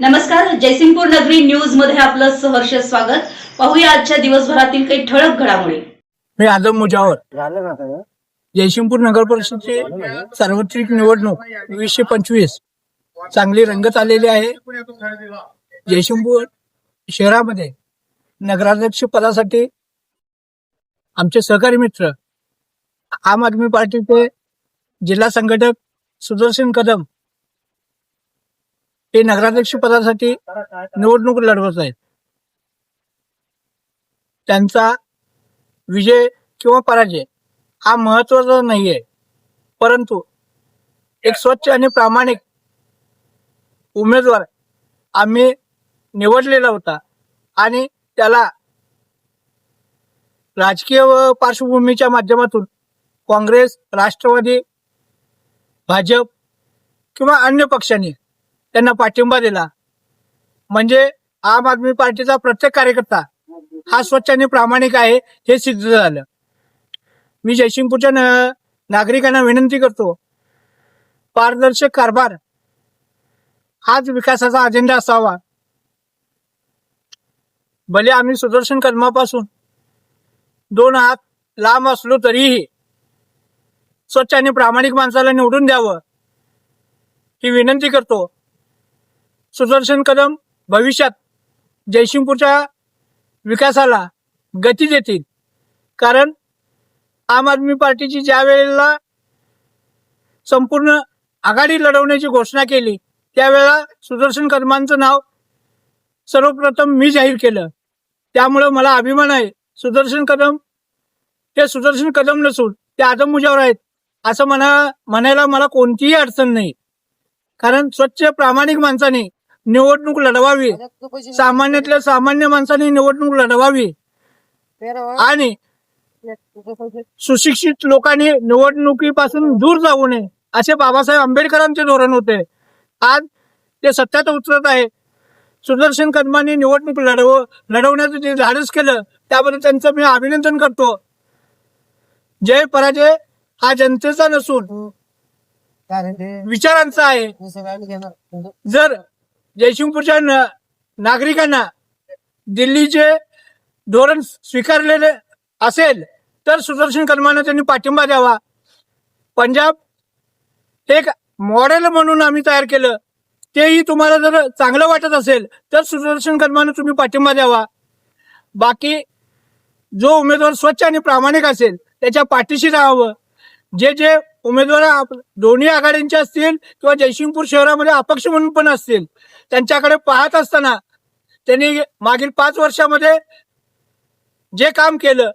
नमस्कार जयसिंगपूर नगरी न्यूजमध्ये आपलं सहर्ष स्वागत. पाहूया आजच्या दिवसभरातील काही ठळक घडामोडी. मी आदम मुजावर. जयसिंगपूर नगर परिषदची सार्वत्रिक निवडणूक वीसशे पंचवीस. चांगली रंगत आलेली आहे. जयसिंगपूर शहरामध्ये नगराध्यक्ष पदासाठी आमचे सहकारी मित्र आम आदमी पार्टीचे जिल्हा संघटक सुदर्शन कदम हे नगराध्यक्ष पदासाठी निवडणूक लढवत आहेत. त्यांचा विजय किंवा पराजय हा महत्त्वाचा नाही आहे परंतु एक स्वच्छ आणि प्रामाणिक उमेदवार आम्ही निवडलेला होता आणि त्याला राजकीय व पार्श्वभूमीच्या माध्यमातून काँग्रेस राष्ट्रवादी भाजप किंवा अन्य पक्षांनी त्यांना पाठिंबा दिला. म्हणजे आम आदमी पार्टीचा प्रत्येक कार्यकर्ता हा स्वच्छ आणि प्रामाणिक आहे हे सिद्ध झालं. मी जयसिंगपूरच्या नागरिकांना विनंती करतो पारदर्शक कारभार हाच विकासाचा अजेंडा असावा. भले आम्ही सुदर्शन कदमापासून दोन हात लांब असलो तरीही स्वच्छ आणि प्रामाणिक माणसाला निवडून द्यावं ही विनंती करतो. सुदर्शन कदम भविष्यात जयसिंगपूरच्या विकासाला गती देतील. कारण आम आदमी पार्टीची ज्या वेळेला संपूर्ण आघाडी लढवण्याची घोषणा केली त्यावेळेला सुदर्शन कदमांचं नाव सर्वप्रथम मी जाहीर केलं. त्यामुळं मला अभिमान आहे. सुदर्शन कदम हे सुदर्शन कदम नसून ते आदम आहेत असं म्हणा म्हणायला मला कोणतीही अडचण नाही. कारण स्वच्छ प्रामाणिक माणसाने निवडणूक लढवावी. सामान्यातल्या सामान्य माणसाने निवडणूक लढवावी. आणि सुशिक्षित लोकांनी निवडणुकीपासून दूर जाऊ नये असे बाबासाहेब आंबेडकरांचे धोरण होते. आज ते सत्यात उतरत आहे. सुदर्शन कदमांनी निवडणूक लढव लढवण्याचं जे धाडस केलं त्याबद्दल त्यांचं मी अभिनंदन करतो. जय पराजय हा जनतेचा नसून विचारांचा आहे. जर जयसिंगपूरच्या न- नागरिकांना दिल्लीचे धोरण स्वीकारलेले असेल तर सुदर्शन कलमांना त्यांनी पाठिंबा द्यावा. पंजाब एक मॉडेल म्हणून आम्ही तयार केलं. तेही तुम्हाला जर चांगलं वाटत असेल तर सुदर्शन कलमांना तुम्ही पाठिंबा द्यावा. बाकी जो उमेदवार स्वच्छ आणि प्रामाणिक असेल त्याच्या पाठीशी राहावं. जे जे उमेदवार आप- दोन्ही आघाड्यांचे असतील किंवा जयसिंगपूर शहरामध्ये अपक्ष म्हणून पण असतील त्यांच्याकडे पाहत असताना त्यांनी मागील पाच वर्षामध्ये जे काम केलं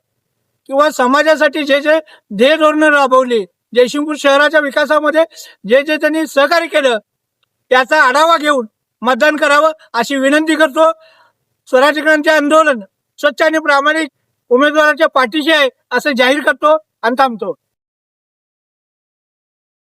किंवा समाजासाठी जे जे ध्येय धोरणं राबवली जयसिंगपूर शहराच्या विकासामध्ये जे जे त्यांनी सहकार्य केलं त्याचा आढावा घेऊन मतदान करावं अशी विनंती करतो. स्वराज्य क्रांती आंदोलन स्वच्छ आणि प्रामाणिक उमेदवाराच्या पाठीशी आहे असं जाहीर करतो आणि थांबतो.